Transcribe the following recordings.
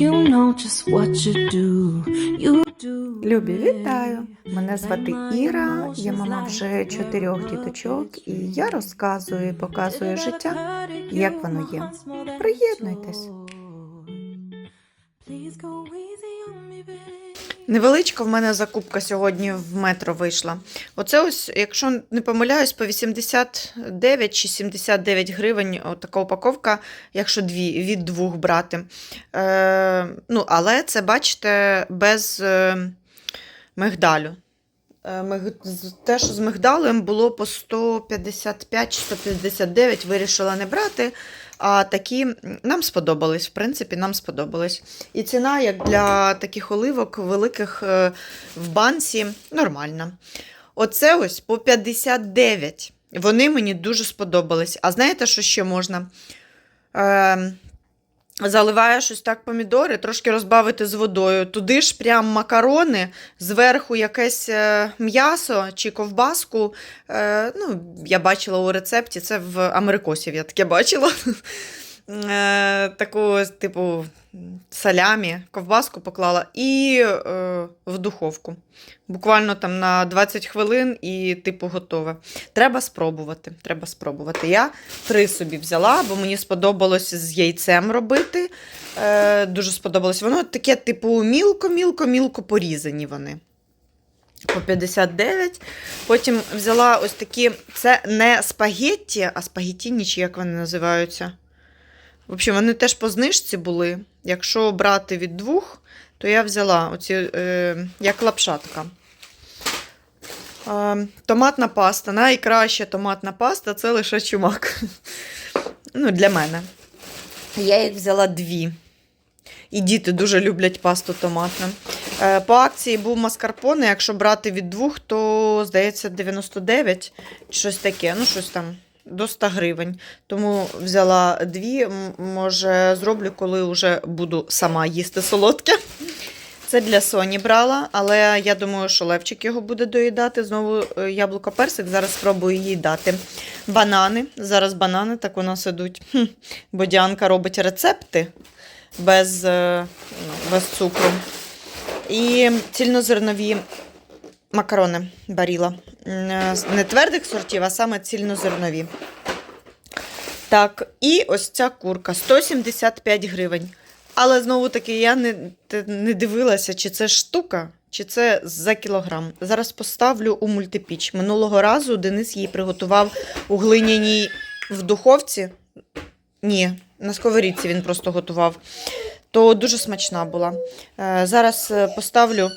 You know just what you do. You do. Любі, вітаю! Мене звати Іра, я мама вже чотирьох діточок, і я розказую і показую життя, як воно є. Приєднуйтесь. Невеличка в мене закупка сьогодні в метро вийшла. Оце ось, якщо не помиляюсь, по 89 чи 79 гривень така упаковка, якщо дві, від двох брати. Е, ну, але це, бачите, без е, мигдалю. Е, миг- з- Те, що з мигдалем було по 155 чи 159, вирішила не брати. А такі нам сподобались, в принципі, нам сподобались. І ціна, як для таких оливок великих е, в банці, нормальна. Оце ось по 59. Вони мені дуже сподобались. А знаєте, що ще можна? Е, Заливаєш ось так помідори, трошки розбавити з водою. Туди ж прям макарони, зверху якесь е, м'ясо чи ковбаску. Е, ну, я бачила у рецепті, це в Америкосів я таке бачила. Е, таку, типу, салямі, ковбаску поклала і е, в духовку. Буквально там на 20 хвилин і, типу, готове. Треба спробувати. Треба спробувати. Я три собі взяла, бо мені сподобалось з яйцем робити. Е, дуже сподобалось. Воно таке, типу, мілко-мілко-мілко порізані вони. По 59. Потім взяла ось такі. Це не спагетті, а спагеттіні, чи як вони називаються. В общем, вони теж по знижці були. Якщо брати від двох, то я взяла оці, е, як лапшатка. Е, томатна паста. Найкраща томатна паста це лише чумак. Ну, для мене. Я їх взяла дві. І діти дуже люблять пасту томатну. Е, По акції був маскарпоне. Якщо брати від двох, то здається 99 чи щось таке. Ну, щось там до 100 гривень. Тому взяла дві. Може, зроблю, коли вже буду сама їсти солодке. Це для Соні брала, але я думаю, що Левчик його буде доїдати. Знову е, яблуко персик. Зараз спробую їй дати. Банани. Зараз банани так у нас ідуть. Хм. Діанка робить рецепти без, е, без цукру. І цільнозернові макарони баріла. Не твердих сортів, а саме цільнозернові. Так, і ось ця курка 175 гривень. Але знову таки я не, не дивилася, чи це штука, чи це за кілограм. Зараз поставлю у мультипіч. Минулого разу Денис її приготував у глиняній в духовці. Ні, на сковорідці він просто готував. То дуже смачна була. Е, зараз е, поставлю.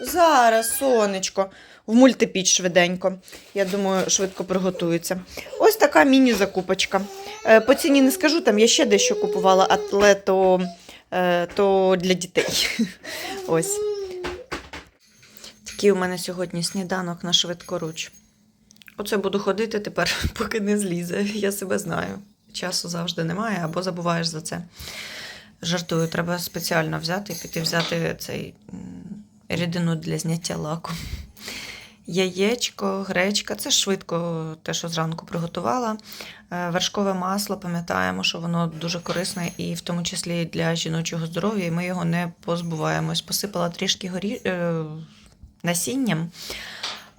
Зараз, сонечко, в мультипіч швиденько. Я думаю, швидко приготується. Ось така міні-закупочка. Е, По ціні не скажу, там я ще дещо купувала, але то, е, то для дітей. Ось. Такий у мене сьогодні сніданок на швидкоруч. Оце буду ходити тепер, поки не злізе. Я себе знаю. Часу завжди немає, або забуваєш за це. Жартую, треба спеціально взяти, і піти взяти цей рідину для зняття лаку. Яєчко, гречка це швидко те, що зранку приготувала. Е, Вершкове масло, пам'ятаємо, що воно дуже корисне і в тому числі для жіночого здоров'я, і ми його не позбуваємось. Посипала трішки горі... е, насінням.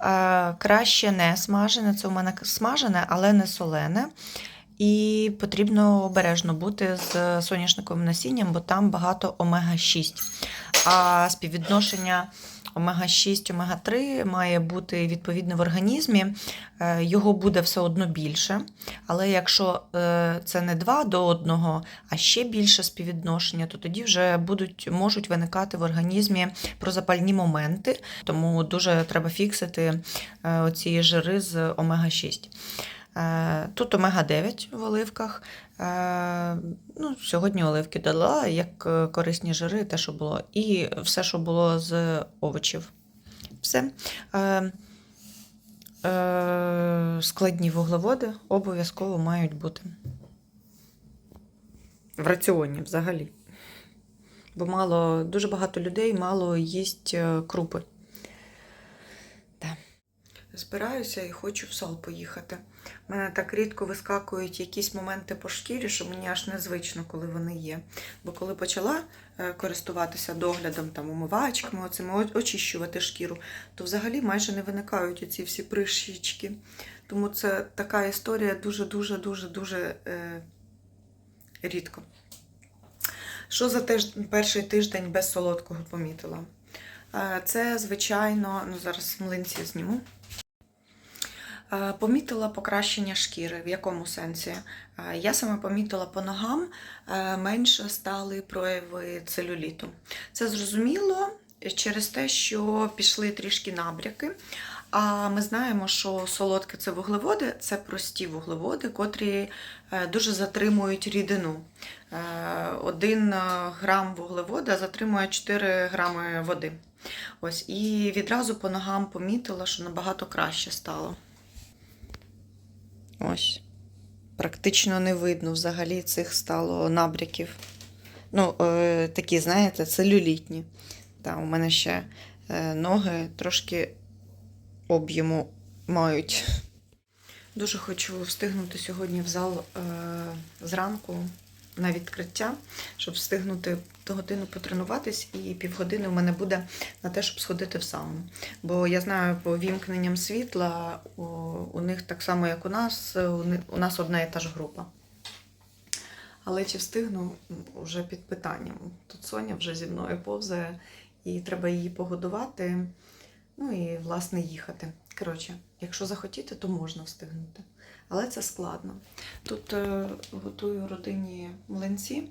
Е, Краще не смажене, це у мене смажене, але не солене. І потрібно обережно бути з соняшниковим насінням, бо там багато омега-6. А співвідношення омега-6, омега-3 має бути відповідно в організмі. Е, Його буде все одно більше. Але якщо е, це не 2 до 1, а ще більше співвідношення, то тоді вже будуть, можуть виникати в організмі прозапальні моменти. Тому дуже треба фіксити е, оці жири з омега-6. Е, Тут омега-9 в оливках. Е, Ну, сьогодні оливки додала як е, корисні жири, те, що було, і все, що було з овочів. Все. Складні вуглеводи обов'язково мають бути. В раціоні взагалі. Бо мало, дуже багато людей мало їсть крупи. Збираюся і хочу в сал поїхати. У мене так рідко вискакують якісь моменти по шкірі, що мені аж незвично, коли вони є. Бо коли почала е, користуватися доглядом, там, умивачками, оцими, очищувати шкіру, то взагалі майже не виникають оці всі прищічки. Тому це така історія дуже-дуже-дуже-дуже е, рідко. Що за теж перший тиждень без солодкого помітила? Е, Це, звичайно, ну зараз млинці зніму. Е, Помітила покращення шкіри. В якому сенсі? Е, Я саме помітила по ногам е, менше стали прояви целюліту. Це зрозуміло через те, що пішли трішки набряки. А ми знаємо, що солодке це вуглеводи, це прості вуглеводи, котрі дуже затримують рідину. Один грам вуглевода затримує 4 грами води. Ось, і відразу по ногам помітила, що набагато краще стало. Ось. Практично не видно взагалі цих стало набряків. Ну, е, такі, знаєте, целюлітні. Та, у мене ще е, ноги трошки об'єму мають. Дуже хочу встигнути сьогодні в зал е, зранку на відкриття, щоб встигнути годину потренуватись, і півгодини в мене буде на те, щоб сходити в сауну. Бо я знаю, по вімкненням світла у, у них так само, як у нас, у, у нас одна і та ж група. Але чи встигну вже під питанням. Тут Соня вже зі мною повзає, і треба її погодувати. Ну і, власне, їхати. Коротше, якщо захотіти, то можна встигнути. Але це складно. Тут е, готую родині млинці.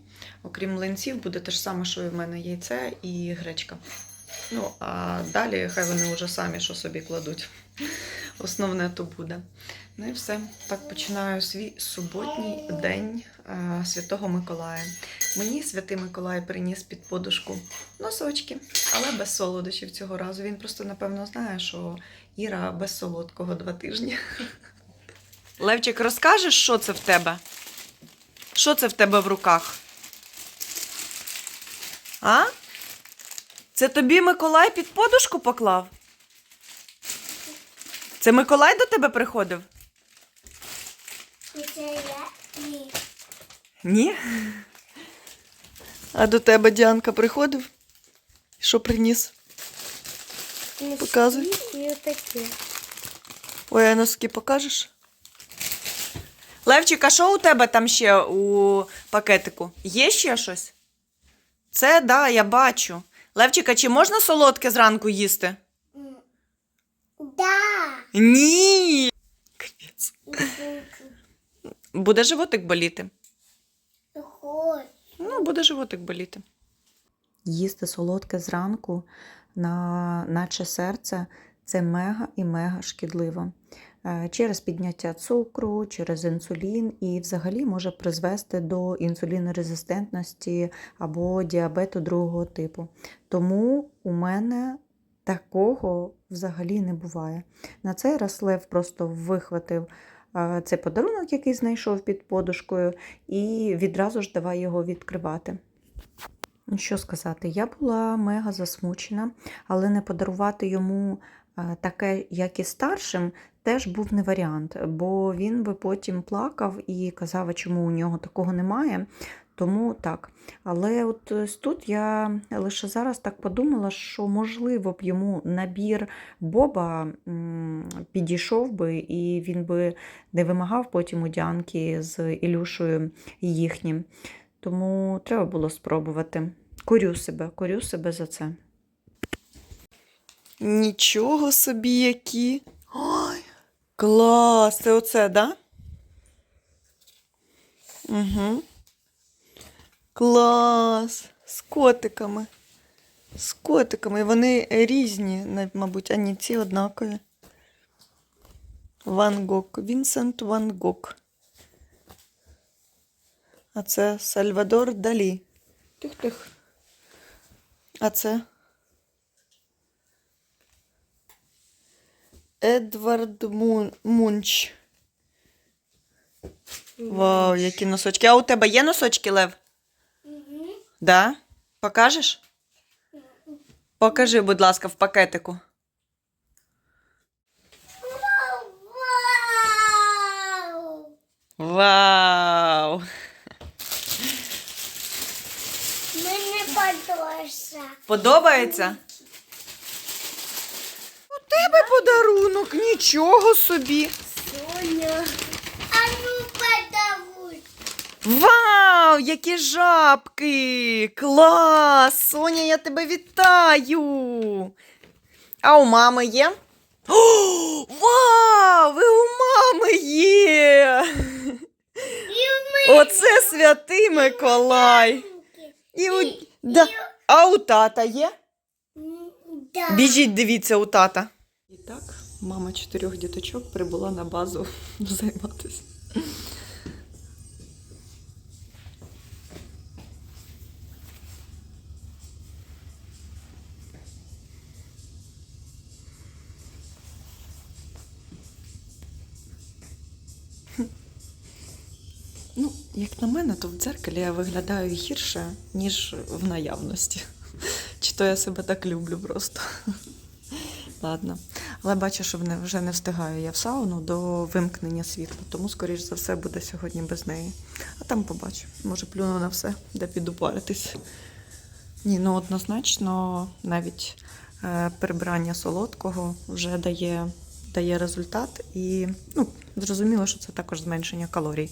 Окрім млинців, буде те ж саме, що і в мене яйце і гречка. Ну, а далі хай вони вже самі що собі кладуть. Основне то буде. Ну і все. Так починаю свій суботній день е, Святого Миколая. Мені святий Миколай приніс під подушку носочки, але без солодощів цього разу. Він просто, напевно, знає, що Іра без солодкого два тижні. Левчик, розкажеш, що це в тебе? Що це в тебе в руках? А? Це тобі Миколай під подушку поклав? Це Миколай до тебе приходив? Це я ні. Ні. А до тебе Діанка приходив? Що приніс? Показуй. І отаке. Ой, а носки покажеш? Левчик, а що у тебе там ще у пакетику? Є ще щось? Це, да, я бачу. Левчик, а чи можна солодке зранку їсти? Да. Ні. Капець. Буде животик боліти. Ну, буде животик боліти. Їсти солодке зранку, на, наче серце, це мега і мега шкідливо. Е, Через підняття цукру, через інсулін і взагалі може призвести до інсулінорезистентності або діабету другого типу. Тому у мене такого взагалі не буває. На цей раз Лев просто вихватив е, цей подарунок, який знайшов під подушкою, і відразу ж давай його відкривати. Що сказати, я була мега засмучена, але не подарувати йому таке, як і старшим, теж був не варіант, бо він би потім плакав і казав, чому у нього такого немає. Тому так. Але от тут я лише зараз так подумала, що можливо б йому набір Боба підійшов би, і він би не вимагав потім у Діанки з Ілюшею їхнім. Тому треба було спробувати. Корю себе, корю себе за це. Нічого собі які. Ой, клас! Це оце, да? Угу. Клас! З котиками. З котиками. Вони різні, мабуть, а ні, ці однакові. Ван Гог. Вінсент Ван Гог. А це Сальвадор Далі. Тих-тих. А це Едвард Мун... Мунч. Вау, які носочки. А у тебе є носочки, Лев? Угу. Да? Покажеш? Покажи, будь ласка, в пакетику. Вау! Мені подобається. Подобається? У тебе подарунок, нічого собі. Соня. А ну. Вау, які жабки! Клас! Соня, я тебе вітаю! А у мами є? О, вау! Ви у мами є! Оце святий Миколай! І у... Да. А у тата є? Да. Біжіть, дивіться у тата. І так, мама чотирьох діточок прибула на базу займатися. Ну, як на мене, то в дзеркалі я виглядаю гірше, ніж в наявності. Чи то я себе так люблю просто. Ладно. Але бачу, що вже не встигаю я в сауну до вимкнення світла, тому, скоріш за все, буде сьогодні без неї. А там побачу. Може, плюну на все, де піду паритись. Ні, ну однозначно, навіть е, прибрання солодкого вже дає, дає результат. І ну, зрозуміло, що це також зменшення калорій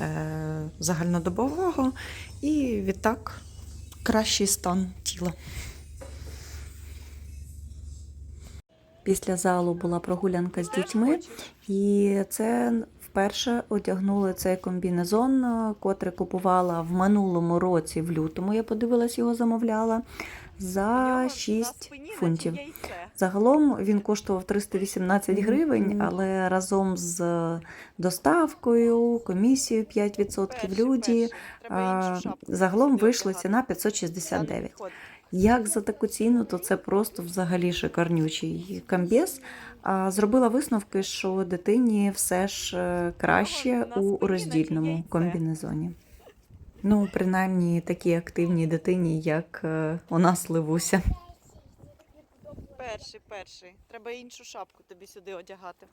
е, загальнодобового. І відтак кращий стан тіла. Після залу була прогулянка з дітьми, і це вперше одягнули цей комбінезон, е, котрий купувала в минулому році, в лютому. Я подивилась, його замовляла за 6 фунтів. Загалом він коштував 318 гривень, але разом з доставкою, комісією 5% люди, а, загалом вийшла ціна 569. Як за таку ціну, то це просто взагалі шикарнючий камбіз. А зробила висновки, що дитині все ж е, краще у роздільному комбінезоні. Ну, принаймні такій активній дитині, як е, у нас Ливуся. Перший, перший. Треба іншу шапку тобі сюди одягати.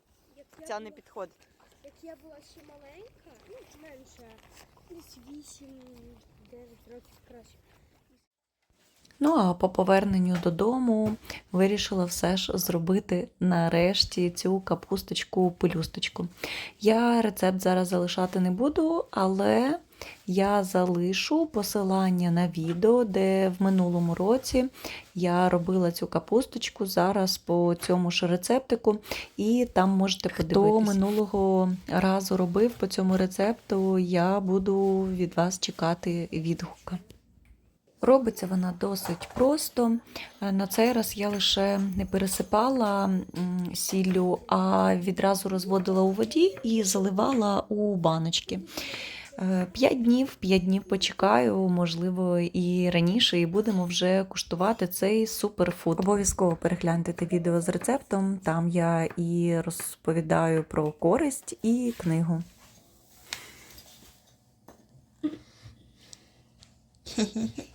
Ця не підходить. як я була ще маленька, ну менше, десь 8-9 років краще. Ну а по поверненню додому вирішила все ж зробити нарешті цю капусточку-пелюсточку. Я рецепт зараз залишати не буду, але я залишу посилання на відео, де в минулому році я робила цю капусточку зараз по цьому ж рецептику, і там можете подивитися. Хто минулого разу робив по цьому рецепту, я буду від вас чекати відгука. Робиться вона досить просто. Е, На цей раз я лише не пересипала сіллю, а відразу розводила у воді і заливала у баночки. Е, П'ять днів, п'ять днів почекаю, можливо, і раніше, і будемо вже куштувати цей суперфуд. Обов'язково перегляньте те відео з рецептом. Там я і розповідаю про користь і книгу. М,